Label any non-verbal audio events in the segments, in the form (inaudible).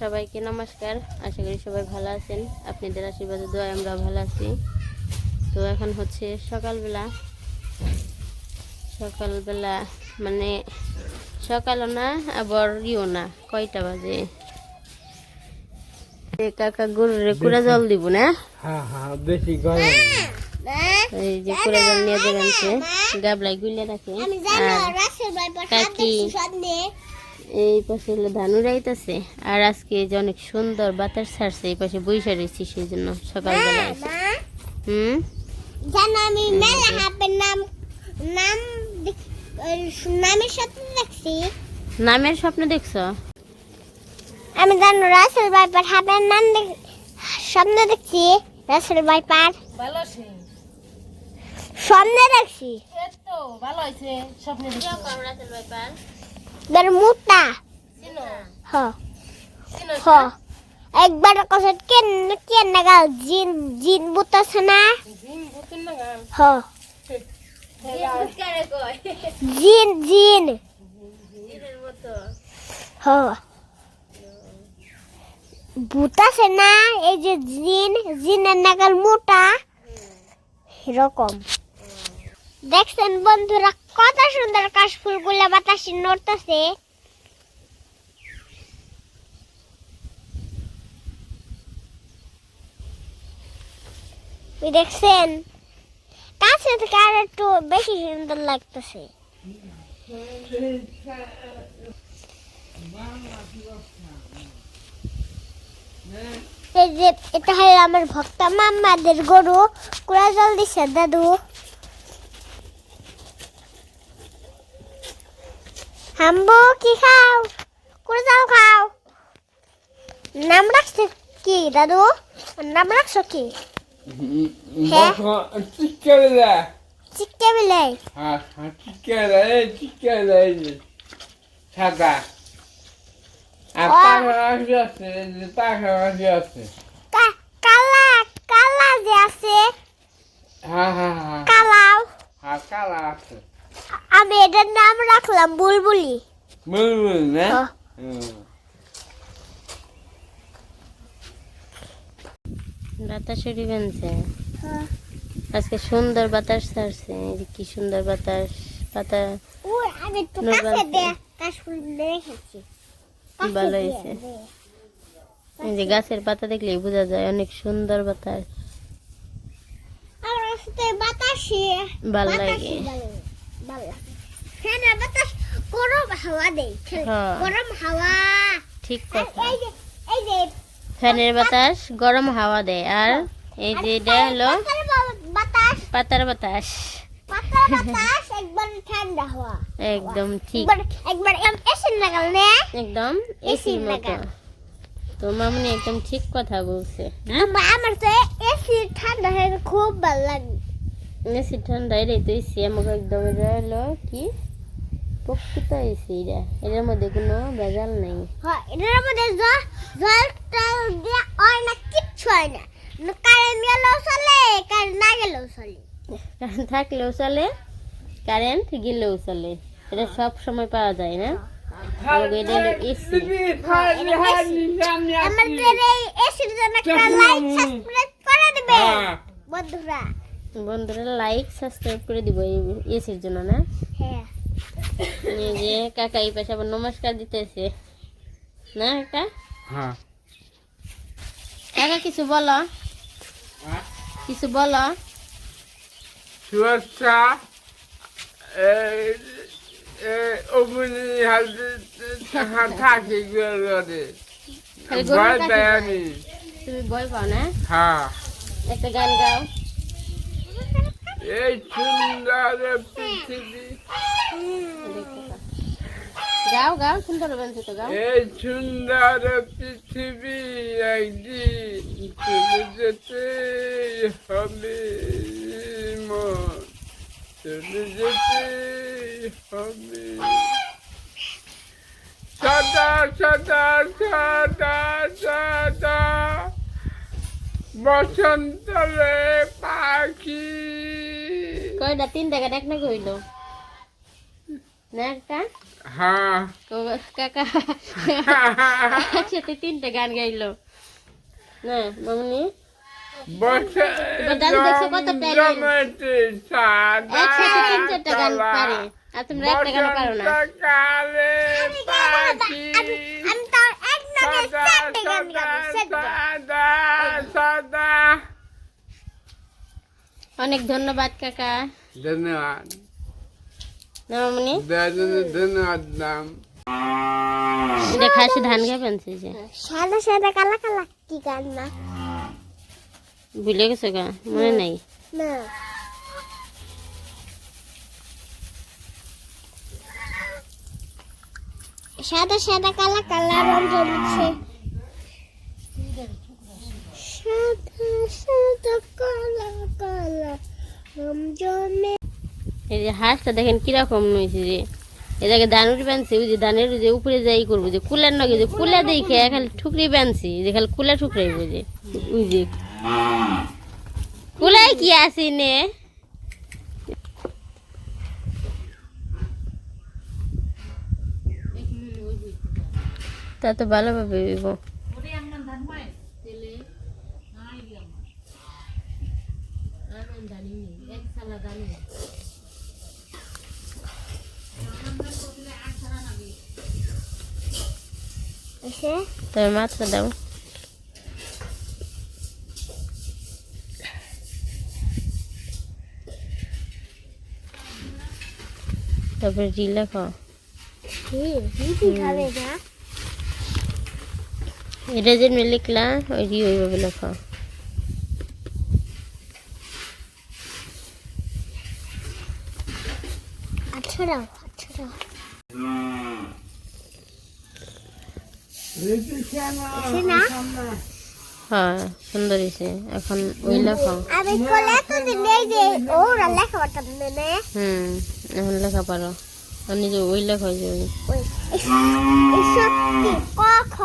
সবাইকে নমস্কার। আশা করি সবাই ভালো আছেন। আপনাদের আশীর্বাদে দোয়া আমরা ভালো আছি। তো এখন হচ্ছে সকালবেলা। সকালবেলা মানে সকালও না আবার ইও না। কয়টা বাজে? কাকা গরুরে কুড়া জল দিব না? হ্যাঁ হ্যাঁ এই যে কুড়া জল নিয়ে দেবেন সে গাবলাই গুলে রাখে। আর কাকি এই পাশে হলো ধান উড়াইতেছে আর আজকে যে অনেক সুন্দর বাতাস ছাড়ছে এই পাশে বৈশা রয়েছি সেই জন্য সকালবেলা। হুম? জানো আমি মেলা হাপের নাম নাম নামের সাথে দেখছি। নামের স্বপ্ন দেখছ? আমি জানো রাসেল বাইপার হাপের নাম দেখ স্বপ্ন দেখছি রাসেল বাইপার ভালো আছে? স্বপ্নে দেখছি। ভালো আছে স্বপ্নে দেখি তার মুটা চিনো হ হ একবার কথা কেন কেন নাগাল জিন জিন জিম বুতুন না হ জিন জিন হ বুতাছে না এই যে জিন জিনের নাগাল মোটা এরকম দেখছেন বন্ধুরা কত সুন্দর কাশফুলগুলা বাতাসে নড়তেছে। দেখছেন? কাছে থেকে আর একটু বেশি সুন্দর লাগতেছে। এটা হলো আমার ভক্ত মাম্মাদের গরু। কুড়া জল দিছে, দাদু। হাম্বু কি খাও? কুড়া জল খাও। নাম রাখছে কি দাদু? নাম রাখছো কি? হ্যাঁ? চিকেলা চিকে বিলাই হ্যাঁ হ্যাঁ এই যে সাদা আর। পাখি আছে যে আছে। কালা কালা যে আছে। হ্যাঁ হ্যাঁ হ্যাঁ। কালাও। হ্যাঁ কালা আছে। আমি এটার নাম রাখলাম বুলবুলি। বুলবুল না? হ্যাঁ। বানছে আজকে সুন্দর বাতাস ছাড়ছে কি সুন্দর বাতাস পাতা আমি কাছে ভালো হয়েছে। এই যে গাছের পাতা দেখলেই বোঝা যায় অনেক সুন্দর বাতাস। বাতাসে ভালো লাগে। ভালো ভালো লাগে। হ্যাঁ বাতাস গরম হাওয়া দেয়। হ্যাঁ। গরম হাওয়া। ঠিক কথা। এই যে ফ্যানের বাতাস। গরম হাওয়া দেয়। আর এই যে এটা হলো পাতার বাতাস। পাতার একদম ঠিক। একবার একবার লাগাল না। একদম লাগা। তো মামনি একদম ঠিক কথা বলছে। আমার তো এসি ঠান্ডা হয়ে খুব ভালো লাগে এসি ঠান্ডায় রে আমাকে একদম হলো কি প্রকৃত এসি এটা এটার মধ্যে কোনো ভেজাল নেই হ্যাঁ এটার মধ্যে জল জল দিয়ে হয় না কিচ্ছু হয় না কারেন্ট গেলেও চলে কারেন্ট না গেলেও চলে কারেন্ট থাকলেও চলে কারেন্ট গেলেও চলে এটা সব সময় পাওয়া যায় না আমাকে এটা হলো এসি দিদি, খালি হাজি আমাদের এই এসির জন্য একটা লাইক সাবস্ক্রাইব করে দিবে। বন্ধুরা বন্ধুরা লাইক সাবস্ক্রাইব করে দিব এই এসির জন্য না? হ্যাঁ। এই যে কাকা এই পাশে আবার নমস্কার দিতেছে। না কাকা? হ্যাঁ। কাকা কিছু বলো? হ্যাঁ। কিছু বলো? অমনি হাতে থাকি তুমি ভয় পাও না? হ্যাঁ। একটা গান গাও। এই সুন্দর পৃথিবী। গাও গাও সুন্দর বানছে তো গাও। এই সুন্দর পৃথিবী একদিন চলে যেতে হবে মন। চলে যেতে হবে। সদা সদা সদা সদা বসন্তরে পাখি কয়টা তিন টাকা দেখ না কইলো। না একটা হ্যাঁ কাকা। একসাথে তিনটা গান গাইলো। না মামনি? সাদা তিন চারটা গান কালা। আর তোমরা একটা গান পারো না। বসন্তকালে পাখি আমি তার এক নামে সদা চারটে গান গাবো সদা চারটে। সদা সদা অনেক ধন্যবাদ কাকা। ধন্যবাদ। এটা খাসি ধান যে। সাদা সাদা কালা কালা কি গান না? ভুলে গেছো গা? মনে নাই? না। সাদা সাদা কালা কালা রং জমেছে সাদা। এই যে হাঁসটা দেখেন কীরকম নইছে যে। এটাকে ধানুর বানছে ওই যে ধানের যে উপরে যাই করব, যে কুলার নগে, যে কুলা দেখে খালি ঠুকরি বানছি যে খালি কুলা ঠুকরাইবো যে। ওই যে। কুলাই কি আছে নে? তা তো ভালোভাবে হইব এসে? তবে মাত্রা দাও। তারপরে খাবে না এটা যেমনি লিখলা ওই ওইভাবে লেখো। এসে না হ্যাঁ সুন্দর হয়েছে এখন ওই লেখো আমি কোলে এতদিন নেই যে ওরা লেখা পারতাম না না। হুম এখন লেখা পারো। আর নিজে ওই লেখো যে ওই। ওই ক খ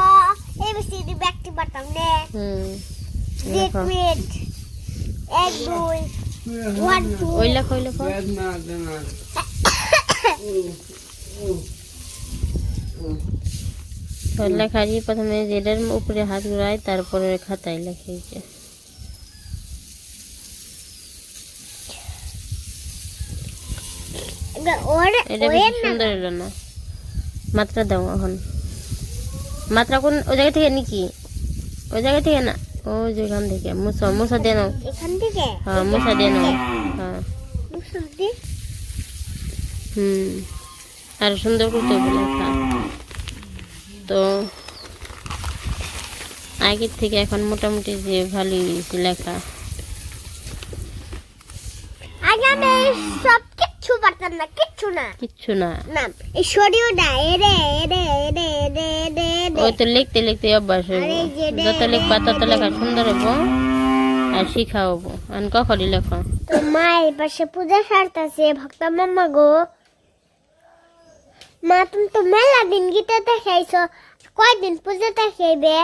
এবিসিডি ব্যক্তি পারতাম না। হুম লেখো এক দুই ওয়ান টু ওই লেখো ওই লেখো ধন্যবাদ ধন্যবাদ তো লেখা দিয়ে প্রথমে জেডের উপরে হাত ঘুরাই তারপরে খাতায় লেখে যে। ওর এটা ওর বেশি না সুন্দর হলো না। মাত্রা দাও এখন। মাত্রা কোন ওই জায়গা থেকে নাকি? ওই জায়গা থেকে না? ও যেখান থেকে। মুসা মুসা দিয়ে নাও। এখান থেকে? হ্যাঁ মুসা দিয়ে নাও। হ্যাঁ। হুম আর সুন্দর করতে হবে লেখা তো আগের থেকে এখন মোটামুটি যে ভালোই হয়েছে লেখা। আগে আমি সব কিচ্ছু পারতাম না কিচ্ছু না। কিচ্ছু না। না এই শরীর না এরে এরে এরে এরে এরে এরে ওই তো লিখতে লিখতে অভ্যাস যত লিখবা তত লেখা সুন্দর হব আর শিখা হব। আর কখনই লেখো তো মা এই পাশে পূজা সারতেছে ভক্ত মাম্মা গো। মা তুমি তো মেলা দিন গীতা দেখাইছো। কয়দিন পূজা দেখাইবে?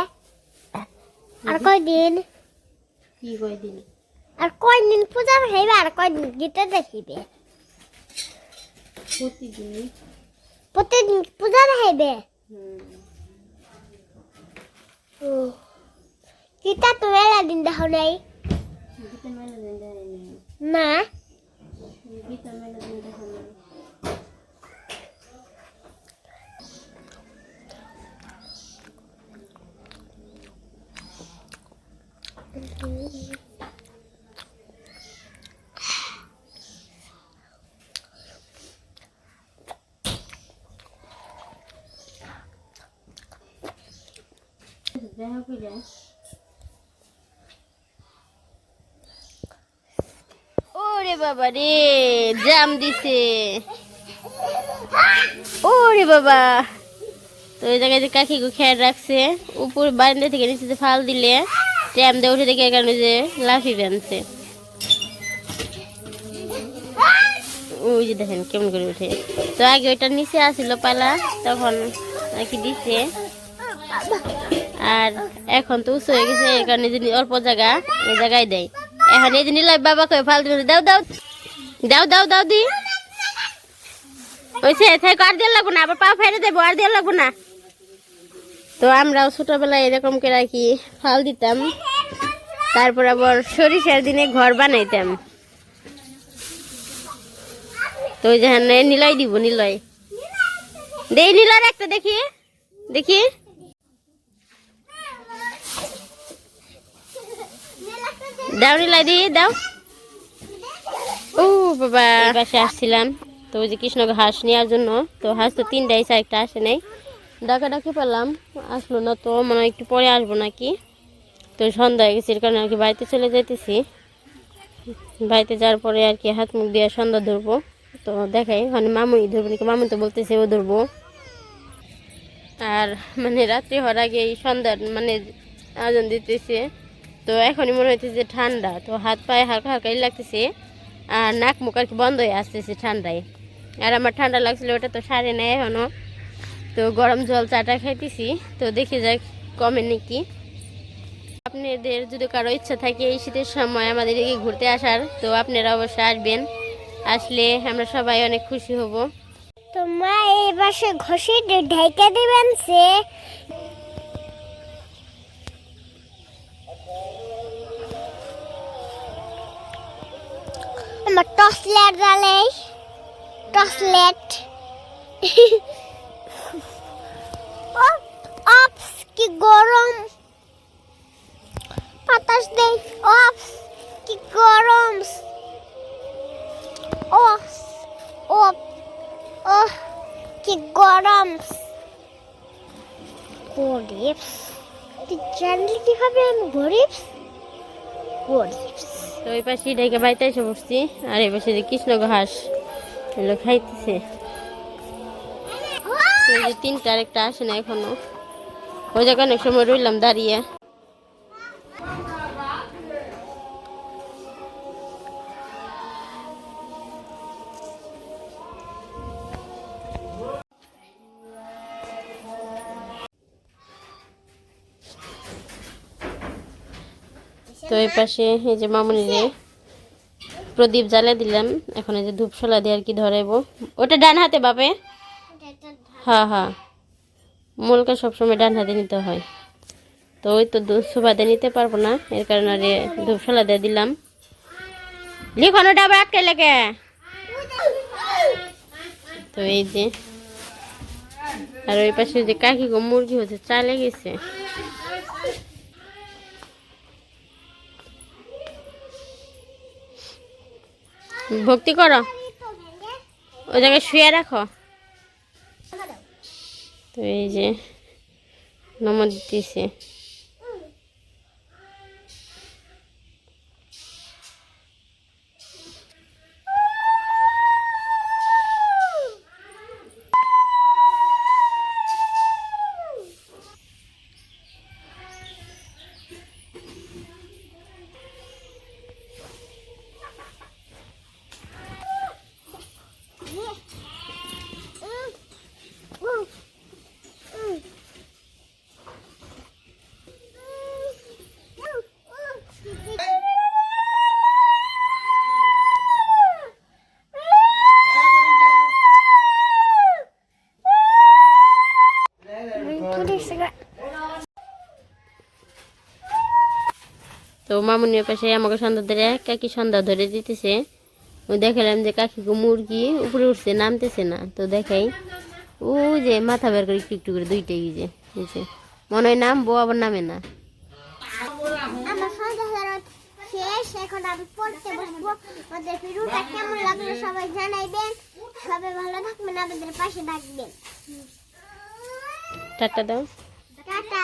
আর কয়দিন? কি কয়দিন? আর কয়দিন পূজা দেখাইবে আর কয়দিন গীতা দেখাইবে? প্রতিদিন প্রতিদিন পূজা দেখাইবে? গীতা তো মেলা দিন দেখো নাই। না? গীতা মেলা দিন দেখানো কইলে ওরে বাবা রে জাম দিছে। ওরে বাবা। তো ওই জায়গায় যে কাকি গো খেয়াল রাখছে, উপর বারান্দা থেকে নিচে ফাল দিলে ট্যাম দিয়ে উঠে দেখে এখানে যে লাফি বেনছে ওই যে দেখেন কেমন করে উঠে। তো আগে ওইটা নিচে আসিল পালা, তখন আর দিছে। আর এখন তো উঁচু হয়ে গেছে কারণে যে অল্প জায়গা এই জায়গায় দেয়। এখন এই যে নিলয় বাবা কয়ে ফাল দিবে দাও দাও দাও দাও দাও, দি। ওইসে থেকে, আর দিয়ে লাগবো না, আবার পা ফেরে দেবো, আর দিয়ে লাগবো না। তো আমরাও ছোটবেলায় এরকম করে আর কি, ফাল দিতাম। তারপর আবার সরিষার দিনে ঘর বানাইতাম। তো ওই যেখানে নিলয় দিব, নিলয়। দেই নিলয় একটা দেখি দেখি। দাও নিলয় দি, দাও। ও বাবা। পাশে আসছিলাম। তো ওই যে কৃষ্ণ হাঁস নেওয়ার জন্য। তো হাঁস তো তিনটাই চার একটা আসে নাই। ডাকা ডাকি পেলাম আসলো না তো, মনে হয় একটু পরে আসব নাকি? তো সন্ধ্যা হয়ে গেছে, এর কারণে আর কি বাড়িতে চলে যাইতেছি। বাড়িতে যাওয়ার পরে আর কি হাত মুখ দিয়ে সন্ধ্যা ধরবো। তো দেখাই মানে মামুই ধরবো নাকি? মামু তো বলতেছে ও ধরবো। আর মানে রাত্রি হওয়ার আগে এই সন্ধ্যার মানে আয়োজন দিতেছে। তো এখনই মনে হচ্ছে যে ঠান্ডা, তো হাত পায়ে হালকা হালকাই লাগতেছে। আর নাক মুখ আর কি বন্ধ হয়ে আসতেছে ঠান্ডায়। আর আমার ঠান্ডা লাগছিল, ওটা তো সারে নেয় এখনও তো গরম জল চাটা খাইতেছি। তো দেখে যাক কমে নাকি। আপনাদের যদি কারও ইচ্ছা থাকে এই শীতের সময় আমাদের এদিকে ঘুরতে আসার, তো আপনারা অবশ্যই আসবেন। আসলে আমরা সবাই অনেক খুশি হব। তোমরা এই পাশে ঘষে ঢেকে দিবেন সে। আমার টসলেট জ্বালে টসলেট। (laughs) অপস, কি গরম। বাতাস দেই। অপস কি গরম। অপস অপ ওহ, কি গরম। গরিব তুই জানলি কীভাবে আমি গরিব গরিব তো ওই পাশে ডেকে বাড়িতে এসে বসছি, আর এই পাশে কৃষ্ণ ঘাস, এগুলো খাইতেছে। তিনটা আরেকটা আসে না এখনও। ওই জায়গায় অনেক সময় রইলাম দাঁড়িয়ে। তো এই পাশে এই যে মামুনিরে প্রদীপ জ্বালিয়ে দিলাম। এখন এই যে ধূপশলা দিয়ে আর কি ধরাইবো। ওটা ডান হাতে বাপে? হ্যাঁ হ্যাঁ। মূলকে সবসময় ডান হাতে নিতে হয়। তো ওই তো সুবাদে নিতে পারব না। এর কারণে আর ধূপশলা দিয়ে দিলাম। লিখন ওটা আবার লেগে তো এই যে, আর ওই পাশে যে কাকি গো মুরগি হচ্ছে, চালে গেছে। ভক্তি করো। ওই জায়গায় শুয়ে রাখো। তো এই যে নমদ দিতেছে। তো মামুনির পাশে আমাকে সন্ধ্যা ধরে কাকি সন্ধ্যা ধরে দিতেছে। ওই দেখালাম যে কাকি গো মুরগি উপরে উঠছে নামতেছে না। তো দেখাই। ও যে মাথা বের করে একটু একটু করে দুইটাই যে এই মনে হয় নামবো আবার নামে না। শেষ এখন আমি পড়তে বসবো। আমাদের ভিডিওটা কেমন লাগল সবাই জানাইবেন। সবাই ভালো থাকবেন আমাদের পাশে থাকবেন। টাটা দাও। টাটা।